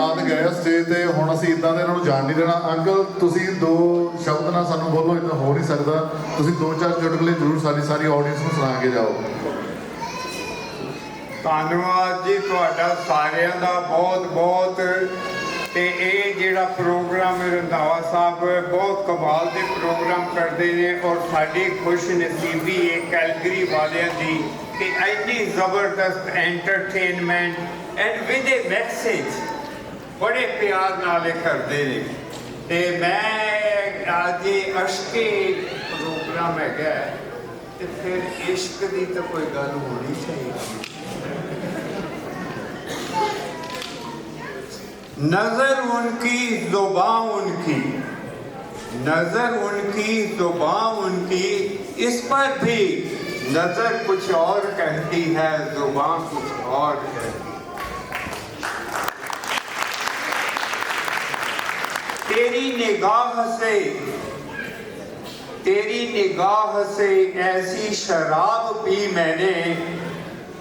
ਔਲਾਦ ਗਏ ਸਟੇਜ ਤੇ ਹੁਣ ਅਸੀਂ ਇਦਾਂ ਦੇ ਇਹਨਾਂ ਨੂੰ ਜਾਣ ਨਹੀਂ ਦੇਣਾ। ਅੰਕਲ, ਤੁਸੀਂ ਦੋ ਸ਼ਬਦ ਨਾਲ ਸਾਨੂੰ ਬੋਲੋ ਇਦਾਂ ਹੋ ਨਹੀਂ ਸਕਦਾ ਤੁਸੀਂ ਦੋ ਚਾਰ ਚੁਟਕਲੇ ਜ਼ਰੂਰ ਸਾਡੀ ਸਾਰੀ ਆਡੀਅנס ਨੂੰ ਸੁਣਾ ਕੇ ਜਾਓ। ਧੰਨਵਾਦ ਜੀ ਤੁਹਾਡਾ ਸਾਰਿਆਂ ਦਾ ਬਹੁਤ ਬਹੁਤ। ਤੇ ਇਹ ਜਿਹੜਾ ਪ੍ਰੋਗਰਾਮ ਰੰਧਾਵਾ ਸਾਹਿਬ ਬਹੁਤ ਕਮਾਲ ਦੇ ਪ੍ਰੋਗਰਾਮ ਕਰਦੇ ਨੇ ਔਰ ਸਾਡੀ ਖੁਸ਼ ਨਸੀਬੀ ਹੈ ਕੈਲਗਰੀ ਵਾਲਿਆਂ ਦੀ ਕਿ ਇੰਨੀ ਜ਼ਬਰਦਸਤ entertainment and with a message بڑے پیار نالے کرتے ہیں۔ پروگرام ہے گیا عشق دی تو کوئی گھر ہونی چاہیے۔ نظر ان کی، زباں ان کی۔ نظر ان کی دوباں ان کی۔ اس پر بھی نظر کچھ اور کہتی ہے، زباں کچھ اور کہتی ہے۔ تیری نگاہ سے، تیری نگاہ سے ایسی شراب پی میں نے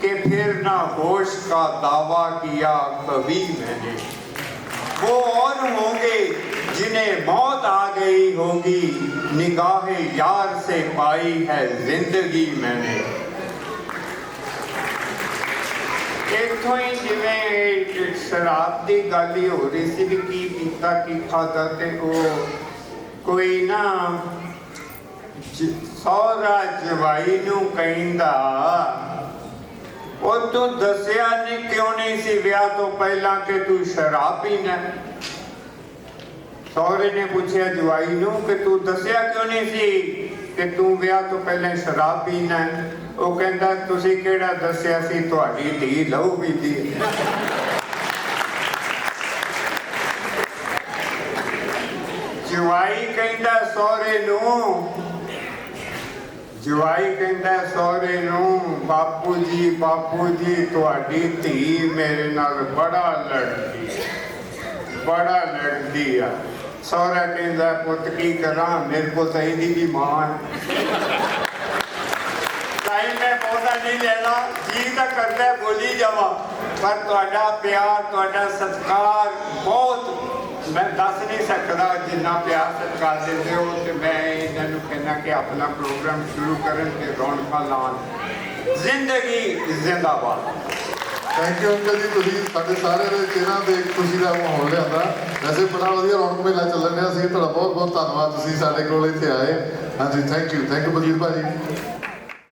کہ پھر نہ ہوش کا دعویٰ کیا کبھی میں نے۔ وہ اور ہوں گے جنہیں موت آ گئی ہوگی، نگاہ یار سے پائی ہے زندگی میں نے۔ ਇੱਥੋਂ ਹੀ ਜਿਵੇਂ ਸ਼ਰਾਬ ਦੀ ਗੱਲ ਹੀ ਹੋ ਰਹੀ ਸੀ ਵੀ ਕੀ ਪੀਤਾ, ਕੀ ਖਾਦਾ ਤੇ ਉਹ ਕੋਈ ਨਾ ਜ- ਜਵਾਈ ਨੂੰ ਕਹਿੰਦਾ, ਉਹ ਤੂੰ ਦੱਸਿਆ ਨਹੀਂ ਕਿਉਂ ਨਹੀਂ ਸੀ ਵਿਆਹ ਤੋਂ ਪਹਿਲਾਂ ਕਿ ਤੂੰ ਸ਼ਰਾਬ ਪੀਣਾ ਹੈ? ਸਹੁਰੇ ਨੇ ਪੁੱਛਿਆ ਜਵਾਈ ਨੂੰ ਕਿ ਤੂੰ ਦੱਸਿਆ ਕਿਉਂ ਨਹੀਂ ਸੀ ਕਿ ਤੂੰ ਵਿਆਹ ਤੋਂ ਪਹਿਲਾਂ ਸ਼ਰਾਬ ਪੀਣਾ ਹੈ? ਉਹ ਕਹਿੰਦਾ, ਤੁਸੀਂ ਕਿਹੜਾ ਦੱਸਿਆ ਸੀ? ਤੁਹਾਡੀ ਧੀ ਲਹੂ ਪੀਂਦੀ ਹੈ। ਜਵਾਈ ਕਹਿੰਦਾ, ਸਹੁਰੇ ਨੂੰ। ਜਵਾਈ ਕਹਿੰਦਾ, ਸਹੁਰੇ ਨੂੰ। ਬਾਪੂ ਜੀ ਬਾਪੂ ਜੀ, ਤੁਹਾਡੀ ਧੀ ਮੇਰੇ ਨਾਲ ਬੜਾ ਲੜਦੀ ਬੜਾ ਲੜਦੀ ਆ। سورا کہندا پوت کی کراں؟ میرے کو تو بھی دی ماں ٹائم میں پودا نہیں لینا جیتا کرتا ہے، بولی جوا پر توڑا پیار توڑا صدقار بہت۔ میں دس نہیں سکتا جنہ پیار صدقار دیتے ہو، تے میں انہوں کہنا کہ اپنا پروگرام شروع کرن رون کا لان۔ زندگی زندہ بات ਥੈਂਕ ਯੂ ਅੰਕਲ ਜੀ, ਤੁਸੀਂ ਸਾਡੇ ਸਾਰਿਆਂ ਦੇ ਚਿਹਰਾ ਤੇ ਖੁਸ਼ੀ ਦਾ ਮਾਹੌਲ ਲਿਆਂਦਾ। ਵੈਸੇ ਬੜਾ ਵਧੀਆ ਰੌਣਕ ਮੇਲਾ ਚੱਲਣ ਰਿਹਾ ਸੀ। ਤੁਹਾਡਾ ਬਹੁਤ ਬਹੁਤ ਧੰਨਵਾਦ। ਤੁਸੀਂ ਸਾਡੇ ਕੋਲ ਇੱਥੇ ਆਏ। ਹਾਂਜੀ thank you thank you Baljit ਭਾਜੀ।